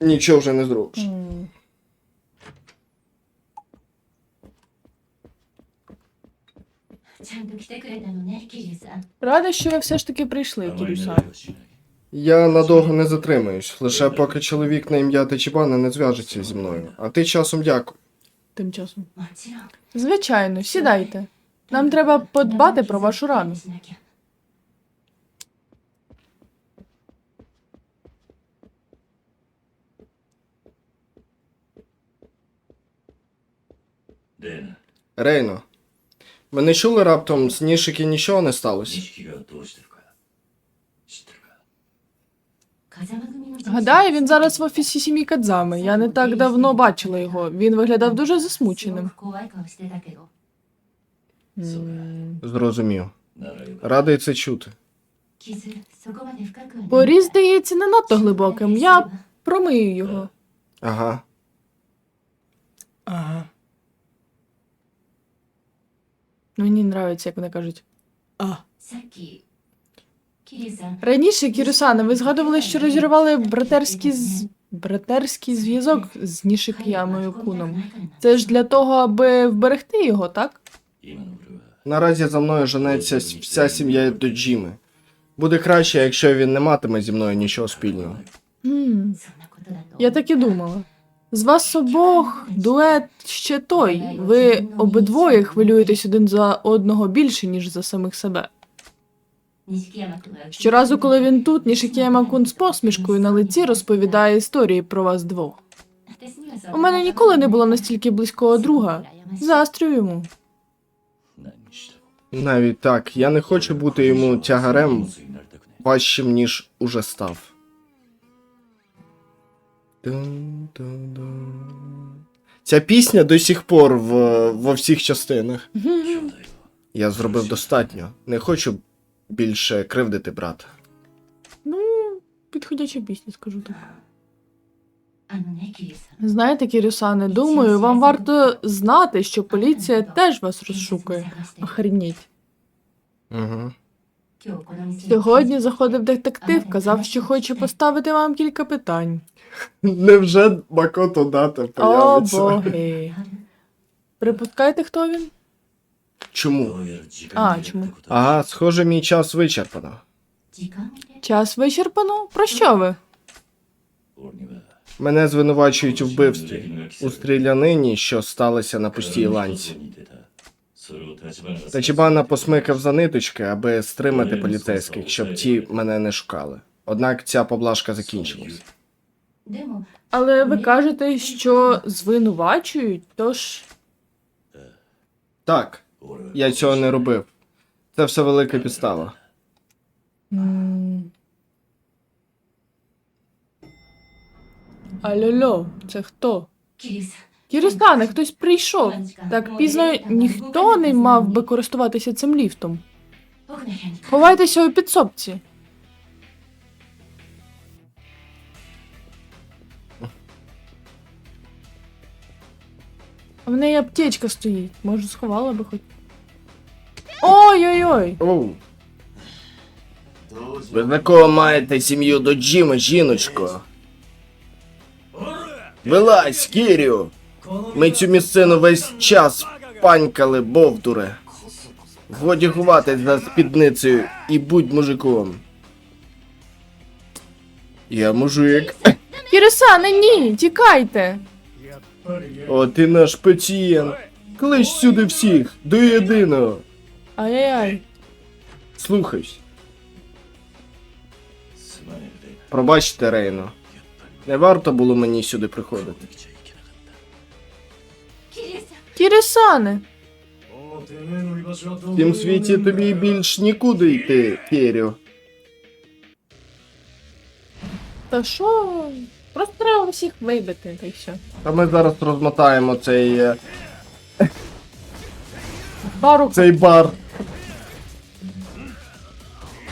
нічого вже не зробиш. М. Рада, що ви все ж таки прийшли, Кірюсан. Я надовго не затримаюсь, лише поки чоловік на ім'я Тачібана не зв'яжеться зі мною. А ти часом дякую. Тим часом. Звичайно, сідайте. Нам треба подбати про вашу рану. Де? Рейно. Ви не чули раптом з Нішики нічого не сталося? Гадаю, він зараз в офісі сім'ї Кадзами. Я не так давно бачила його. Він виглядав дуже засмученим. Зрозумів. Радий це чути. Поріз здається не надто глибоким. Я промию його. Ага. Ага. Ну, Мені подобається, як вони кажуть. А. Раніше, Кірюсана, ви згадували, що розірвали братерський з... братерський зв'язок з Нішик'ямою Куном. Це ж для того, аби вберегти його, так? Наразі за мною женеться вся сім'я до Джими. Буде краще, якщо він не матиме зі мною нічого спільного. М, Я так і думала. З вас обох дует ще той. Ви обидвоє хвилюєтесь один за одного більше, ніж за самих себе. Щоразу, коли він тут, Нішікіяма Кун з посмішкою на лиці розповідає історії про вас двох. У мене ніколи не було настільки близького друга. Застрю йому. Навіть так. Я не хочу бути йому тягарем важчим, ніж уже став. Ця пісня до сих пор в, во всіх частинах. Я зробив достатньо. Не хочу більше кривдити брата. Ну, підходяча пісня, скажу так. Знаєте, Кірюсане, думаю, вам варто знати, що поліція теж вас розшукує. Охреніть. Угу. Сьогодні заходив детектив, казав, що хоче поставити вам кілька питань. Невже Макото Дата О, боги. Припускайте, хто він? Чому? А, чому? Ага, схоже, мій час вичерпано. Час вичерпано? Про що ви? Мене звинувачують у вбивстві у стрілянині, що сталося на пустій ланці. Тачібана посмикав за ниточки, аби стримати поліцейських, щоб ті мене не шукали. Однак ця поблажка закінчилась. Але ви кажете, що звинувачують, тож. Так, я цього не робив. Це все велика підстава. М. Алло, це хто? Кірістане, хтось прийшов. Так пізно ніхто не мав би користуватися цим ліфтом. Ховайтеся у підсобці. В неї аптечка стоїть. Може, сховала би хоч. Ой-ой-ой! Ви на кого маєте сім'ю до Джима, жіночко? Вилазь, Кірю! Ми цю місцину весь час панькали, бовдуре. Годі ховатись за спідницею і будь мужиком. Я мужик. Кіросане, ні, тікайте. О, ти наш пацієнт. Клич сюди всіх, до єдиного. Ай-яй. Слухайсь. Пробачте, Рейно. Не варто було мені сюди приходити. Кірісане. В цім світі тобі більш нікуди йти, Керю. Та що? Просто треба всіх вибити, та й все. Та ми зараз розмотаємо цей. е, Пару цей бар.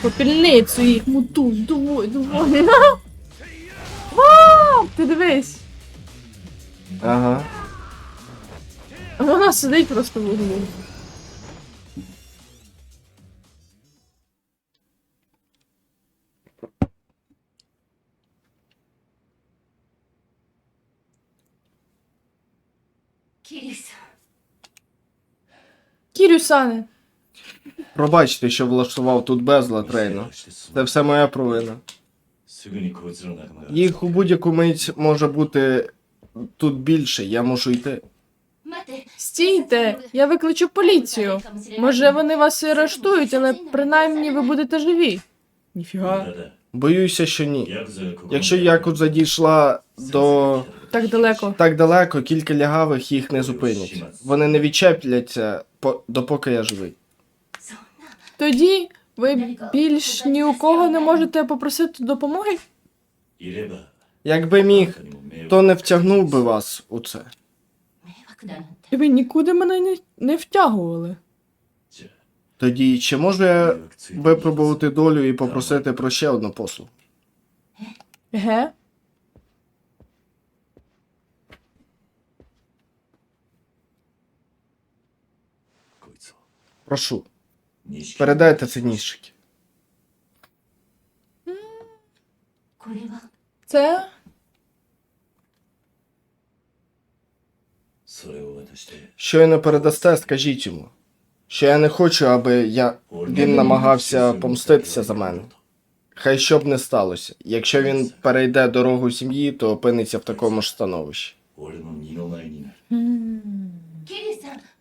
попільницю їх мутуй, давай, давай. Вау, ти дивись. Ага. Вона сидить просто в углу. Кіріс. Кірюсане. Пробачте, що влаштував тут безлад, Рейно. Це все моя провина. Їх у будь-яку мить може бути тут більше, я можу йти. Стійте, я викличу поліцію. Може, вони вас і арештують, але принаймні ви будете живі. Ніфіга. Боюся, що ні. Якщо Якудза дійшла до Так далеко. так далеко, кілька лягавих їх не зупинять. Вони не відчепляться, по- допоки я живий. Тоді ви більш ні у кого не можете попросити допомоги? Якби міг, то не втягнув би вас у це. І ви нікуди мене не, не втягували. Тоді чи можу я випробувати долю і попросити про ще одну послугу? Ге? Прошу. Передайте це ніжчики. Це Щойно передасте, скажіть йому, що я не хочу, аби я... він намагався помститися за мене. Хай що б не сталося. Якщо він перейде дорогу сім'ї, то опиниться в такому ж становищі.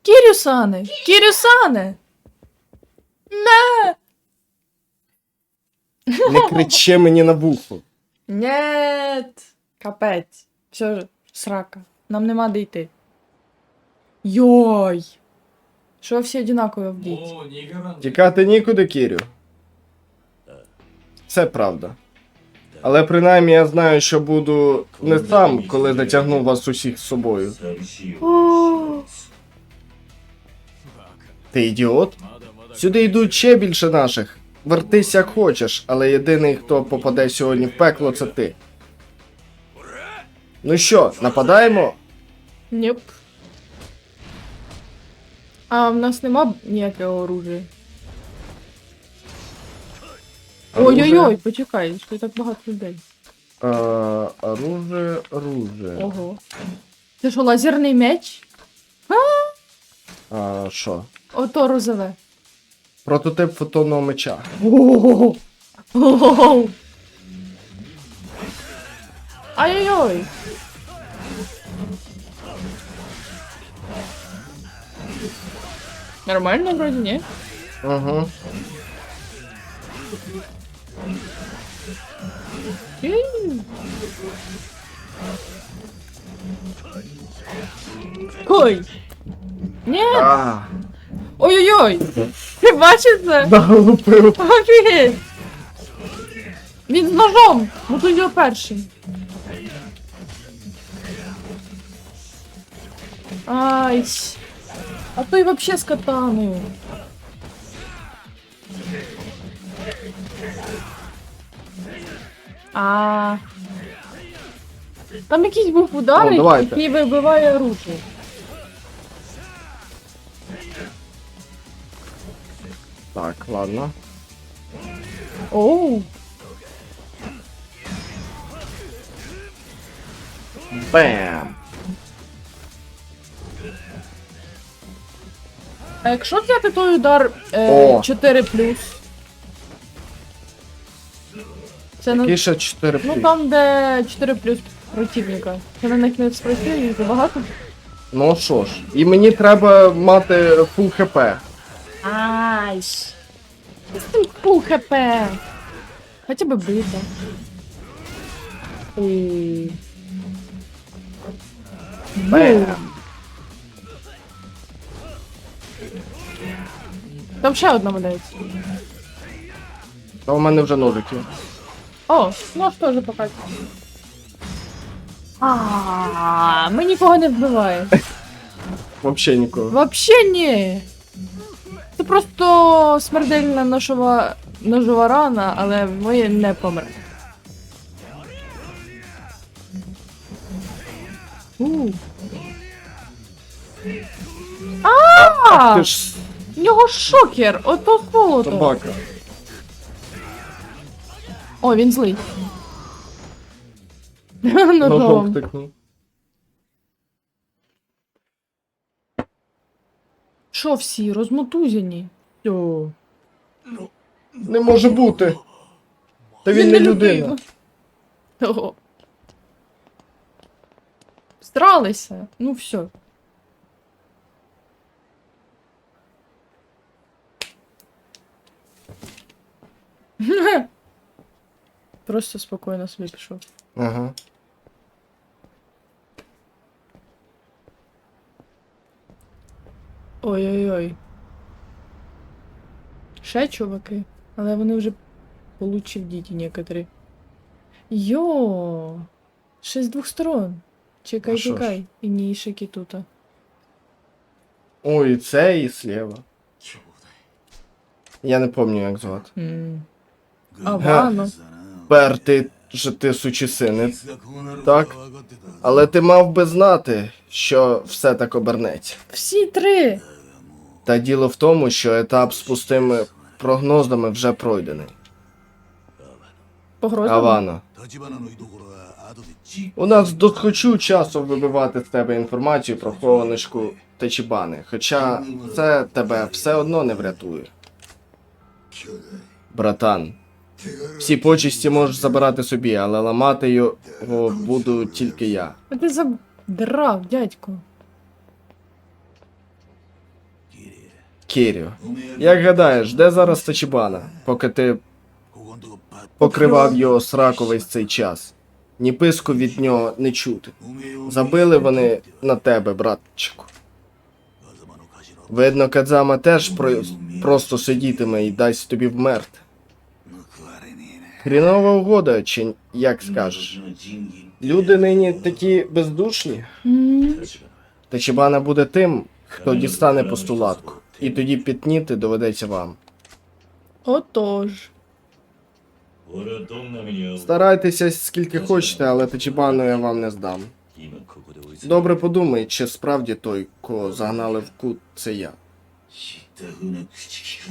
Кірюсане! Кірюсане! Не! Не кричи мені на вухо. Нет! Капець. Все ж, срака. Нам нема де йти. Йой. Що всі одинаково вдіть? Тікати нікуди, Кірю. Це правда. Але принаймні я знаю, що буду не сам, коли натягну вас усіх з собою. Ти ідіот? Сюди йдуть ще більше наших. Вертись як хочеш, але єдиний, хто попаде сьогодні в пекло, це ти. Ну що, нападаємо? Нєп. Yep. А в нас нема ніякого оружия. Ой-ой-ой, почекай, що так багато людей. Е, оружие, оружие. Ого. Це що, лазерний меч? А, що? Ото розове. Прототип фотонного меча. Ого. Ого. Ай-ой-ой. Нормально вроде, не? Угу. Ой. Ні. А, Ой-ой-ой. Ти бачиш це? наглупив. Офігеть. Він з ножом. Ну тут його перший. Ай. А той вообще з катаною. А. Там якийсь був удар, О, давайте. який вибиває руки. Так, ладно. Оу. Бем. А якщо взяти той удар е, О. 4 плюс. Це на... Який ще 4 Ну плюс. там, де 4 плюс противника. Це на них не спрацює, їх забагато. Ну що ж, і мені треба мати фул хп. Ай. Фу, хп. Хоча б бита. Бем. Там ще одна валяється. Та у мене вже ножики. О, нож теж покажу. А, ми нікого не вбиває. Вообще нікого. Вообще ні. Це просто смертельна ножова, ножова рана, але ми не помре. У. А! Ти ж В нього шокер! Ото золото. собака. О, він злий. Ножом Ножом. Що всі, розмотузяні? Йо. Не може бути. Та він не людина. Ого. Встралися. Ну все. Просто спокійно собі пішов. Ага. Ой-ой-ой. Ще чуваки, але вони вже получив діті некоторі. Йо! Ще з двох сторон. Чекай, А що ж? чекай. І ні, ще кітута. Ой, і це і слева. Я не пам'ятаю, як звати. М. А вано. Пер, ти же ти сучі. Так. Але ти мав би знати, що все так обернеться. Всі три! Та діло в тому, що етап з пустими прогнозами вже пройдений. Погроза? Авано. У нас досхочу часу вибивати з тебе інформацію про хованочку Тачібани, хоча це тебе все одно не врятує. Братан, всі почесті можеш забирати собі, але ламати його буду тільки я. А ти задрав, дядько. Кіріо, як гадаєш, де зараз Тачібана, поки ти покривав його сраку весь цей час? Ні писку від нього не чути. Забили вони на тебе, братчику. Видно, Кадзама теж про... просто сидітиме і дасть тобі вмерти. Хрінова угода, чи як скажеш? Люди нині такі бездушні. М. Тачібана буде тим, хто дістане постулатку. І тоді пітніти доведеться вам. Отож. Старайтеся скільки хочете, але Тачібану я вам не здам. Добре подумай, чи справді той, кого загнали в кут, це я.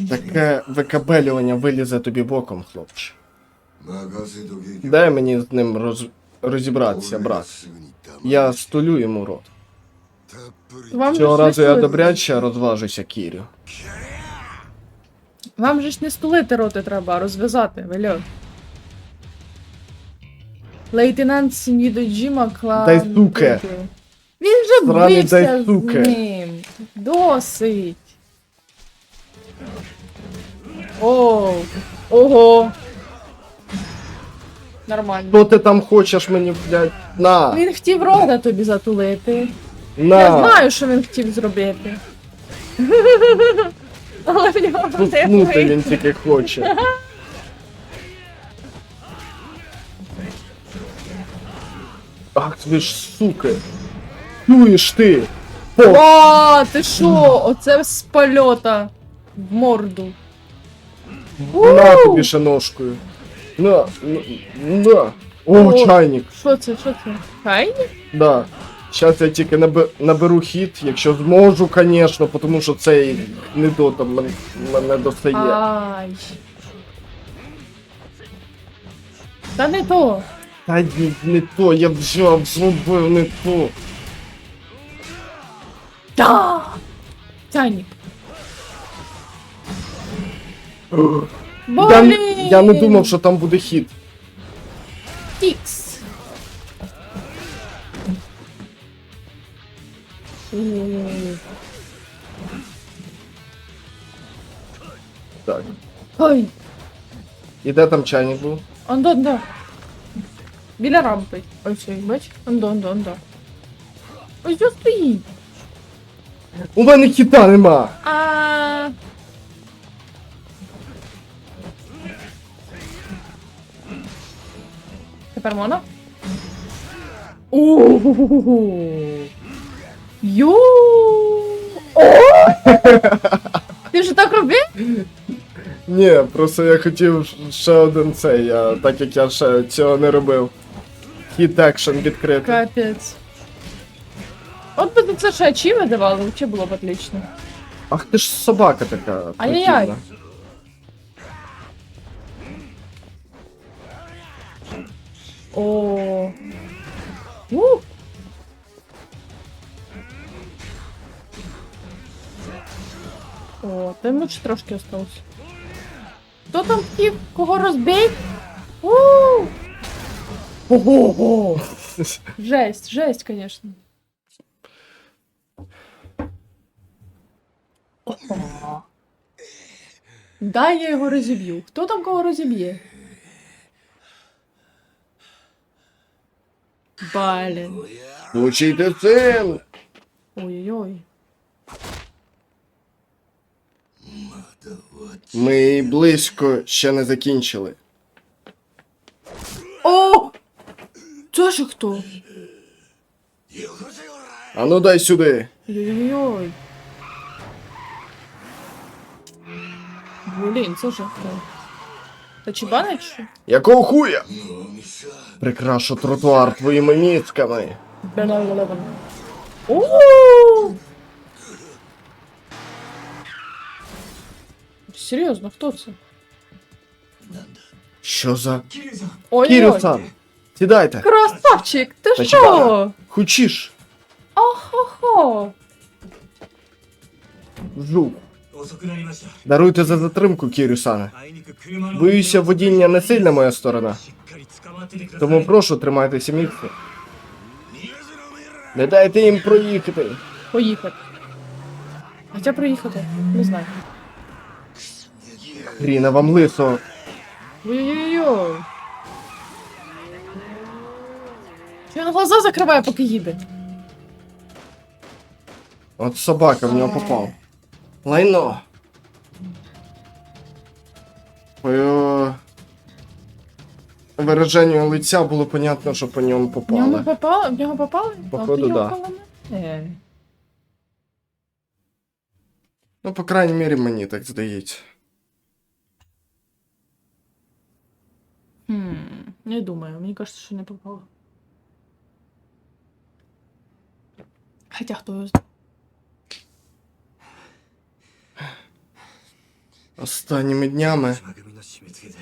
Таке викабелювання вилізе тобі боком, хлопче. Дай мені з ним роз... розібратися, брат. Я стулю йому рот. Вам Цього же ж разу не я стулити- добряче розважуся, Кірю. Вам же ж не стулити роти треба, а розв'язати, вельот. Лейтенант сім'ї Доджіма клан. Дайсуке. Дудю. Він вже Сраний бився Дайсуке. з ним. Досить. О, ого. Нормально. Що ти там хочеш мені, блядь? На! Він хотів рота тобі затулити. На! Я знаю, що він хотів зробити. Але в нього не Туснути він вийшло. тільки хоче. Ах ви ж суки! Чуєш ти! О, О, ти що? Оце з польота в морду. на тобі ще ножкою. На, на, на. О, О. чайник. Що це? Що це? Хайні? Да. Щас я тільки наби- наберу хід, якщо зможу, звісно, тому що цей гнидота мен- мене достає. Ай. Та не то. Та ні, не то, я взяв, зробив не то. Да! Тянік. Я, я не думав, що там буде хід. Тікс. Так. Ой, І де там чайник був? ондо, ондо. Біля рампи. Ось, цей, бач? Ондо, ондо, ондо. Ось що стоїть. У мене хіта нема! А. Тепер можна? Йо! О! Ти ж так робив? Ні, просто я хотів ще один цей, а так як я ще цього не робив. Хіт екшен відкрити. Капець. От би це ще ачіви давали, взагалі було б отлично. Ах ти ж собака така. Ай-яй-яй. О. Ух. Та йому ще трошки осталось. Хто там хотів? Кого розбить? У! Ого-го! Жесть, жесть, конечно. Дай я його розіб'ю. Хто там кого розіб'є? Блін. Учийте цим! Ой-ой-ой. Ми близько ще не закінчили. О! Це ж хто? Ану дай сюди. Ой-ой-ой. Блін, це ж хто? Та чебанець що? Якого хуя? Прикрашу тротуар твоїми міцками. О! Серйозно, хто це? Що за. Ой, Кірю-сан, сідайте. Красавчик, ти Та що? чекай. Хочеш? Охо-хо. Жук. Даруйте за затримку, Кірю-сане. Боюся, водіння не сильна моя сторона. Тому прошу тримайтеся міцно. Не дайте їм проїхати. Поїхати. Хоча проїхати, не знаю. Гріна вам лисо. Ой-ой-ой. Він глаза закриває, поки їде. От собака в нього попав. Лайно. По його вираженню лиця було понятно, що по ньому В нього попали. попали? В нього попали? Походу, да. Е. Ну, по крайній мірі, мені так здається. Хм, не думаю, мені кажется, що не попало. Хоча хто його знає. Останніми днями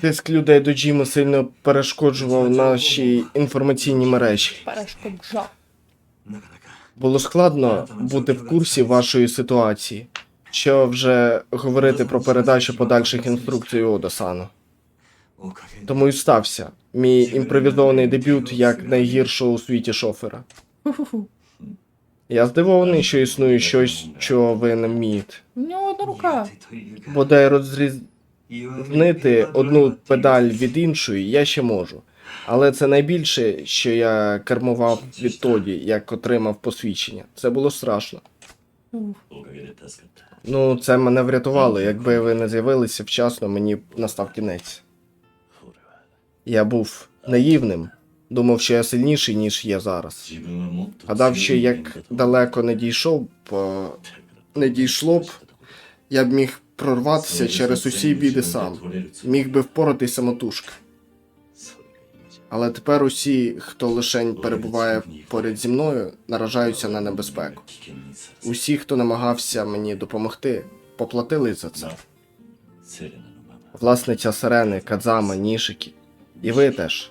тиск людей до Джима сильно перешкоджував наші інформаційні мережі. Було складно бути в курсі вашої ситуації, що вже говорити про передачу подальших інструкцій Одосану. Тому і стався мій імпровізований дебют як найгіршого у світі шофера. Я здивований, що існує щось, чого ви не вмієте. У нього одна рука. Бодай розрізнити одну педаль від іншої я ще можу. Але це найбільше, що я кермував відтоді, як отримав посвідчення. Це було страшно. Ну, це мене врятувало. Якби ви не з'явилися вчасно, мені настав кінець. Я був наївним. Думав, що я сильніший, ніж я зараз. Гадав, що як далеко не дійшов б, не дійшло б, я б міг прорватися через усі біди сам, міг би впоратись самотужки. Але тепер усі, хто лишень перебуває поряд зі мною, наражаються на небезпеку. Усі, хто намагався мені допомогти, поплатили за це. Власниця сирени, кадзама, нішики, і ви теж.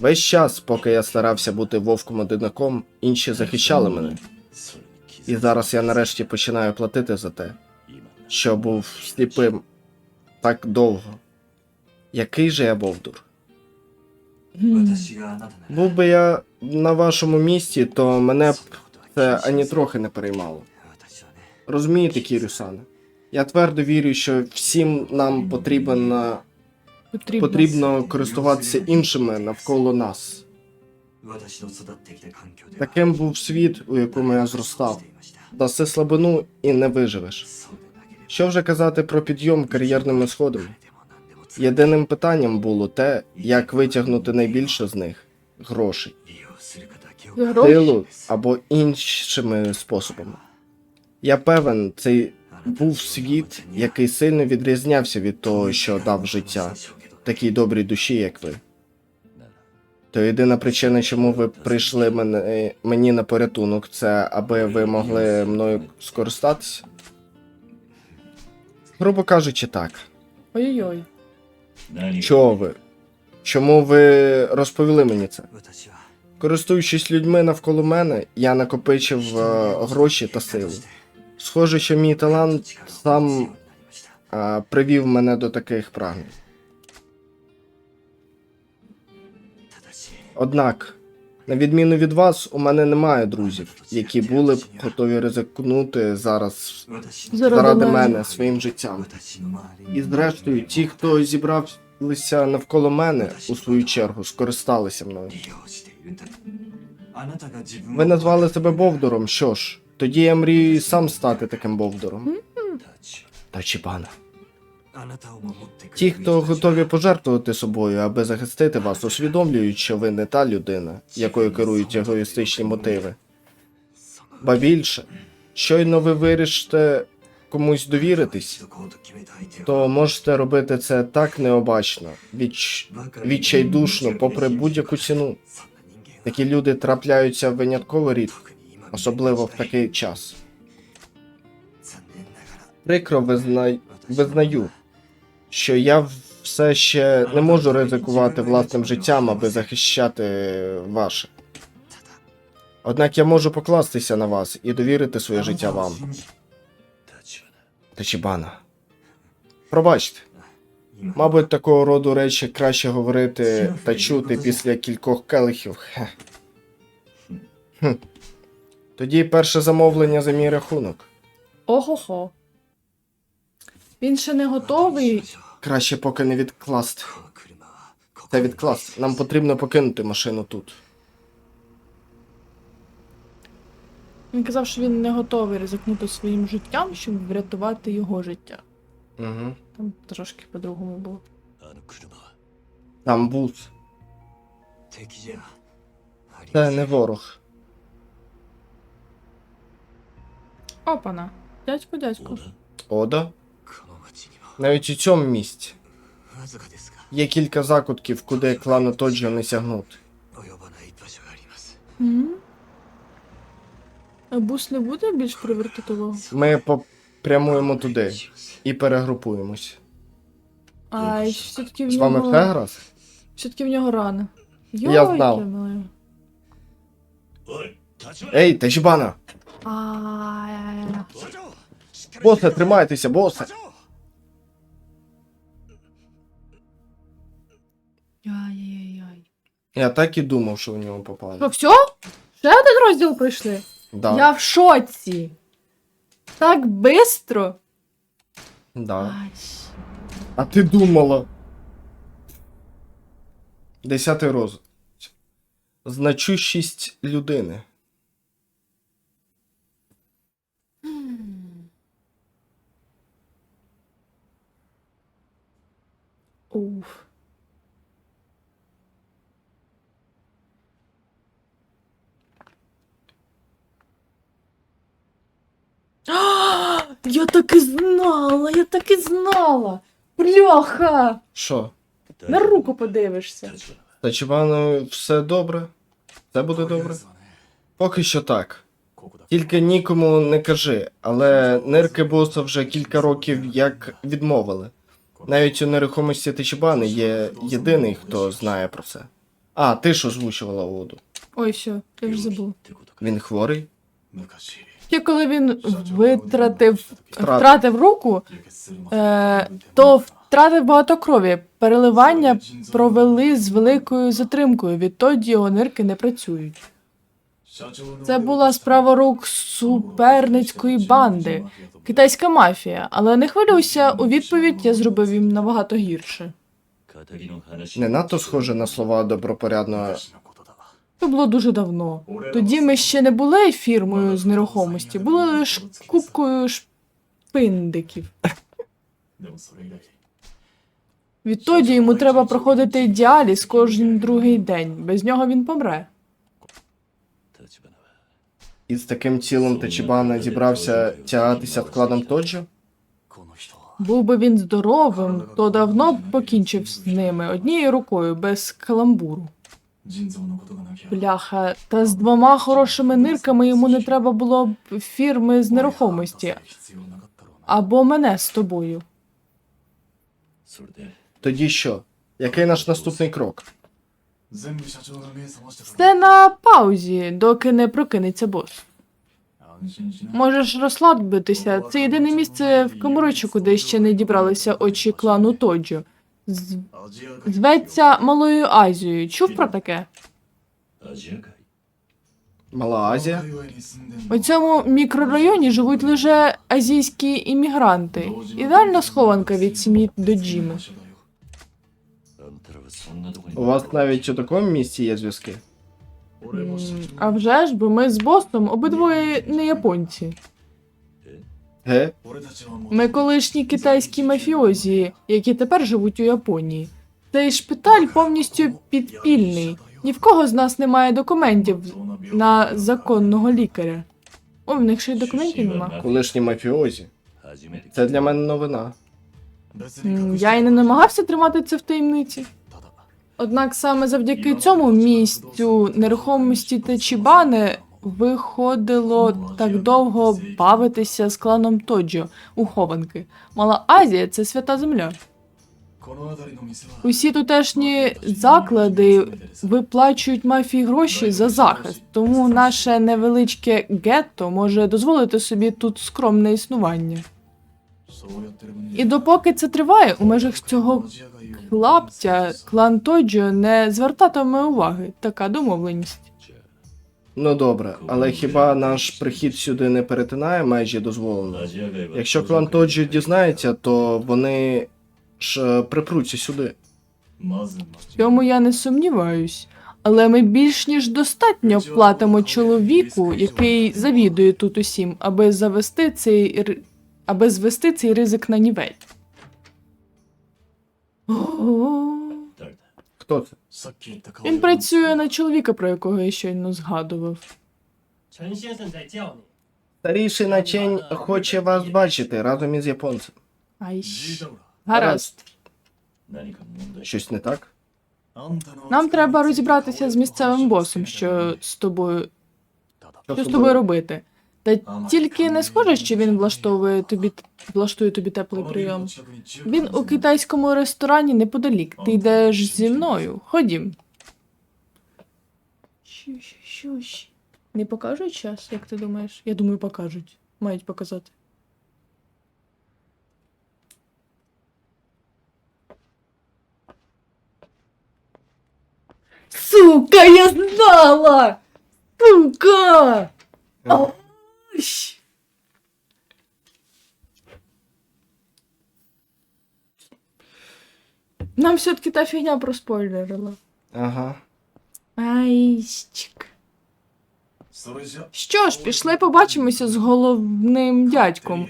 Весь час, поки я старався бути вовком-одинаком, інші захищали мене. І зараз я нарешті починаю платити за те, що був сліпим так довго. Який же я Вовдур? Mm. Був би я на вашому місці, то мене б це ані трохи не переймало. Розумієте, Кірюсане? Я твердо вірю, що всім нам потрібна потрібно, потрібно користуватися іншими навколо нас. Таким був світ, у якому я зростав. Даси слабину і не виживеш. Що вже казати про підйом кар'єрними сходами? Єдиним питанням було те, як витягнути найбільше з них грошей. Гроші? Тилу або іншими способами. Я певен, цей був світ, який сильно відрізнявся від того, що дав життя такій добрій душі, як ви. То єдина причина, чому ви прийшли мене, мені на порятунок, це аби ви могли мною скористатися? Грубо кажучи, так. Ой-ой-ой. Чого ви? Чому ви розповіли мені це? Користуючись людьми навколо мене, я накопичив е, гроші та силу. Схоже, що мій талант сам а, привів мене до таких прагнень. Однак, на відміну від вас, у мене немає друзів, які були б готові ризикнути зараз Заради мене своїм життям. І зрештою, ті, хто зібралися навколо мене, у свою чергу, скористалися мною. Ви назвали себе Бовдором, що ж, тоді я мрію і сам стати таким Бовдором. Тачібана. Ті, хто готові пожертвувати собою, аби захистити вас, усвідомлюють, що ви не та людина, якою керують егоїстичні мотиви. Ба більше, щойно ви вирішите комусь довіритись, то можете робити це так необачно, відч... відчайдушно, попри будь-яку ціну. Такі люди трапляються винятково рідко, особливо в такий час. Прикро визна... визнаю, що я все ще не можу ризикувати власним життям, аби захищати ваше. Однак я можу покластися на вас і довірити своє життя вам. Тачібана. Пробачте. Мабуть, такого роду речі краще говорити та чути після кількох келихів. Хм. Тоді перше замовлення за мій рахунок. Ого-хо. Він ще не готовий. Краще поки не відкласти. Та відкласти. Нам потрібно покинути машину тут. Він казав, що він не готовий ризикнути своїм життям, щоб врятувати його життя. Угу. Там трошки по-другому було. Там бус. Це не ворог. Опана. Дядько, дядько. Ода? Навіть у цьому місці є кілька закутків, куди клану Тоджо не сягнути. М? А бус не буде більш привертативого? Ми попрямуємо туди і перегрупуємось. А і все-таки в З вами нього... все гаразд? Все-таки в нього рана. Я знав. Ей, Тачібана! Босе, тримайтеся, босе! Я так і думав, що в нього попали. Що, все? Ще один розділ пройшли? Да. Я в шоці. Так бистро. Да. Ай. А ти думала? Десятий роз. Значущість людини. Уф. А, Я так і знала, я так і знала. Бляха! Що? На руку подивишся. Тачібану все добре? Все буде добре? Поки що так. Тільки нікому не кажи, але нирки боса вже кілька років як відмовили. Навіть у нерухомості Тачібани є єдиний, хто знає про це. А, ти ж озвучувала воду. Ой, все, я вже забула. Він хворий? Ще коли він витратив, Втратив. втратив руку, е, то втратив багато крові. Переливання провели з великою затримкою. Відтоді його нирки не працюють. Це була справа рук суперницької банди, китайська мафія. Але не хвилюйся, у відповідь я зробив їм набагато гірше. Не надто схоже на слова добропорядного. Це було дуже давно. Тоді ми ще не були фірмою з нерухомості, були лише купкою шпиндиків. Відтоді йому треба проходити діаліз кожен другий день. Без нього він помре. І з таким тілом Тачібана зібрався тягатися вкладом Тоджо? Був би він здоровим, то давно б покінчив з ними однією рукою, без каламбуру. Бляха, та з двома хорошими нирками йому не треба було б фірми з нерухомості або мене з тобою. Тоді що? Який наш наступний крок? Все на паузі, доки не прокинеться бос. Можеш розслабитися. Це єдине місце в Камуричику, де ще не дібралися очі клану Тоджо зветься Малою Азією. Чув про таке? Мала Азія. У цьому мікрорайоні живуть лише азійські іммігранти. Ідеальна схованка від сім'ї до Джіми. У вас навіть у такому місці є зв'язки? А вже ж, бо ми з Бостом обидвоє не японці. Ге? Ми колишні китайські мафіозі, які тепер живуть у Японії. Цей шпиталь повністю підпільний. Ні в кого з нас немає документів на законного лікаря. О, в них ще й документів нема. Колишні мафіозі. Це для мене новина. Я й не намагався тримати це в таємниці. Однак саме завдяки цьому місцю нерухомості та Чібани виходило так довго бавитися з кланом Тоджо у хованки. Мала Азія це свята земля. Усі тутешні заклади виплачують мафії гроші за захист, тому наше невеличке гетто може дозволити собі тут скромне існування. І допоки це триває, у межах цього клаптя клан Тоджо не звертатиме уваги. Така домовленість. Ну добре, але хіба наш прихід сюди не перетинає межі дозволено? Якщо клан Тоджі дізнається, то вони ж е, припруться сюди. В цьому я не сумніваюсь, але ми більш ніж достатньо платимо чоловіку, який завідує тут усім, аби завести цей р- аби звести цей ризик на нівель. Хто це? Він працює на чоловіка, про якого я щойно згадував. Старіший начень хоче вас бачити разом із японцем. Гаразд. Щось не так? Нам треба розібратися з місцевим босом, що з тобою. Що з тобою робити? Та тільки не схоже, що він влаштовує тобі влаштує тобі теплий прийом. Він у китайському ресторані неподалік. Ти йдеш зі мною. Ходім. Що, що, що, що? Не покажуть час, як ти думаєш? Я думаю, покажуть. Мають показати. Сука, я знала! Сука! Ой. Нам все-таки та фигня проспойлерила. Ага. Айчик. Що ж, пішли побачимося з головним дядьком.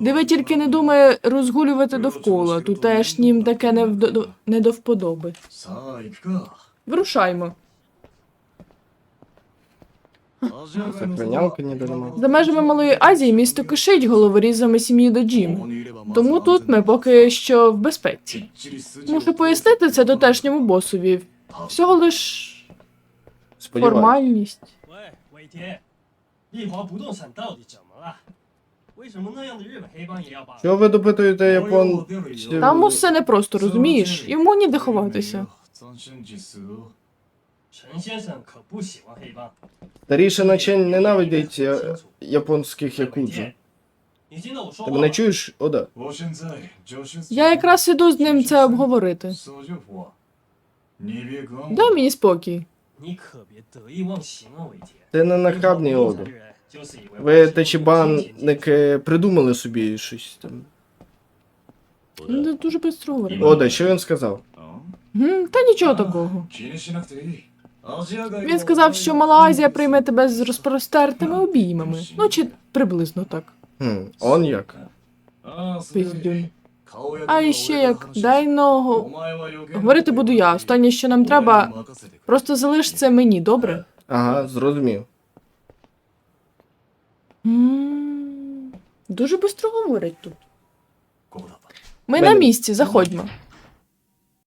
Диви тільки не думає розгулювати довкола. Тутешнім таке не, вд... не до вподоби. Вирушаймо. アジア街の Запинялки ніде нема. За межами Малої Азії місто кишить головорізами сім'ї Доджім. Тому тут ми поки що в безпеці. Мушу пояснити це дотешньому босові. Всього лиш Сподіваюсь. формальність. 喂，伟田，丽华不动产到底怎么了？为什么那样的日本黑帮也要把？ Що ви допитуєте япон... Там усе непросто, розумієш? Йому ніде ховатися. 陈先生可不喜欢黑帮。 Старіше начень ненавидить е, японських якудзу. Ти мене чуєш? Ода. Я якраз іду з ним це обговорити. Дай мені спокій. Ти не нахабний Ода. Ви тачібанники придумали собі щось там. Ну, Це дуже пристрово. Ода, що він сказав? Та нічого такого. Він сказав, що Малайзія прийме тебе з розпростертими обіймами. Ну чи приблизно так. Хм, Он як? Піздюнь. А ще як дай ногу. Говорити буду я. Останнє, що нам треба, просто залиш це мені, добре? Ага, зрозумів. Дуже швидко говорить тут. Ми на місці, заходьмо.